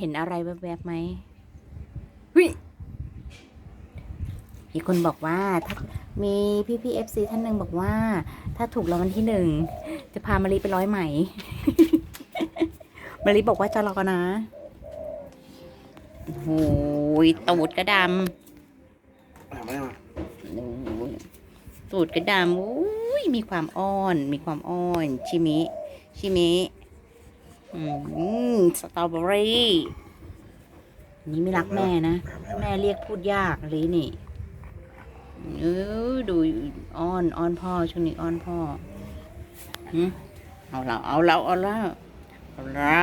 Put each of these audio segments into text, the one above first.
เห็นอะไรแวบๆไหมวิมีคนบอกว่าถ้ามีพี่พี่เอฟซีท่านหนึ่งบอกว่า ถ้าถูกรางวัลที่หนึ่งจะพามารีไปร้อยไหมมารีบอกว่าจะรอนะโอ้โหตูดกระดำมาไม่มาโอ้ยตูดกระดำอุ้ยมีความอ้อน มีความอ้อน ชิมิ ชิมิ อืมสตรอเบอรี่นี่ไม่รักแม่นะ แม่เรียกพูดยากเลยนี่เออดูอ้อนอ้อนพ่อช่วงนี้อ้อนพ่อหึเอาเราเอาเราเอาเราเอาเรา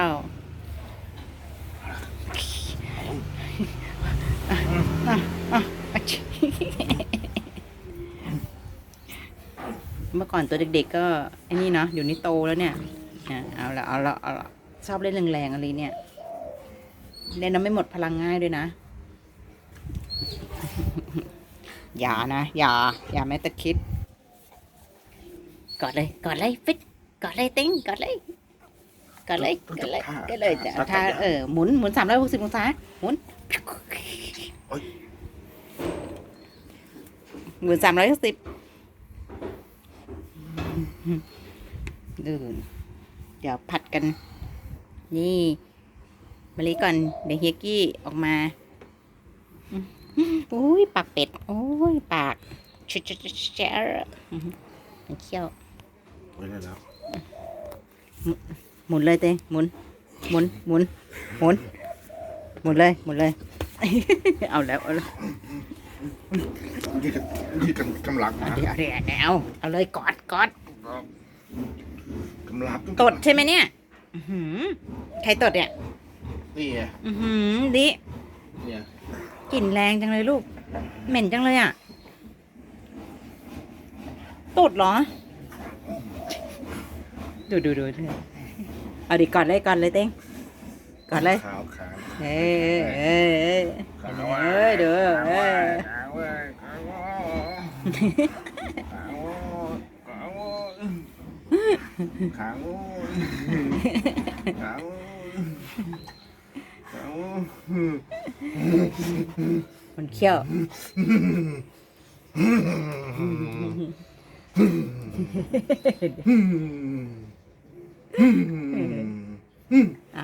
อะอะอะอะชิเมื่อก่อนตัวเด็กๆก็ไอ้นี่เนาะเดี๋ยวนี้โตแล้วเนี่ยอะเอาละเอาละเอาละ ชอบเล่นแรงๆอะไรเนี่ย เล่นแล้วไม่หมดพลังง่ายด้วยนะ อย่านะ อย่า อย่าแม้แต่คิด กอดเลย กอดเลยฟิตกอดเลยติ้งกอดเลยกอดเลยกอดเลยก็เลยจะถ้าเออหมุนหมุนสามร้อยหกสิบองศาหมุนหมุนสามร้อยหกสิบดูเดี๋ยวผัดกัน นี่มาลีก่อน เดี๋ยวเฮียกี้ออกมาอุ้ยปากเป็ดโอ้ยปากชะชะชะชะอื้อหือมันเขี้ยวไว้ได้แล้วหมุนเลยเต้หมุน หมุน หมุน หมุน หมุนเลย หมุนเลย เอาแล้ว เอาแล้วยืดกันยืดกันกำลังเอานะเดี๋ยวเดี๋ยวเดี๋ยวเอาเลยกอดกอดกำลังตดใช่ไหมเนี่ย อื้อหือใครตดเนี่ยนี่ไงอือหือดิเนี่ยกลิ่นแรงจังเลยลูก เหม็นจังเลยอะตดเหรอ ดูดูดูดูเอาดิกอดเลยกอดเลยเต้งกอดเลยขาวขาวเอ้ยเอ้ยเอ้ยขาวเอ้ยเด้อเอ้ย ขาวเว้ยขาวขาวขาว ขาวขาวขาวมันเขี้ยวอะ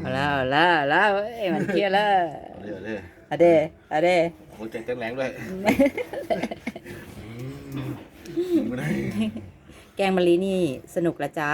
เอาแล้วเอาแล้วเอาแล้วเอ้ยมันเขี้ยวแล้วเดี๋ยวเดี๋ยวอะเดอะเดโอ้ยใจเต้นแรงด้วย ไม่ได้ แกงมะลินี่สนุกละจ้า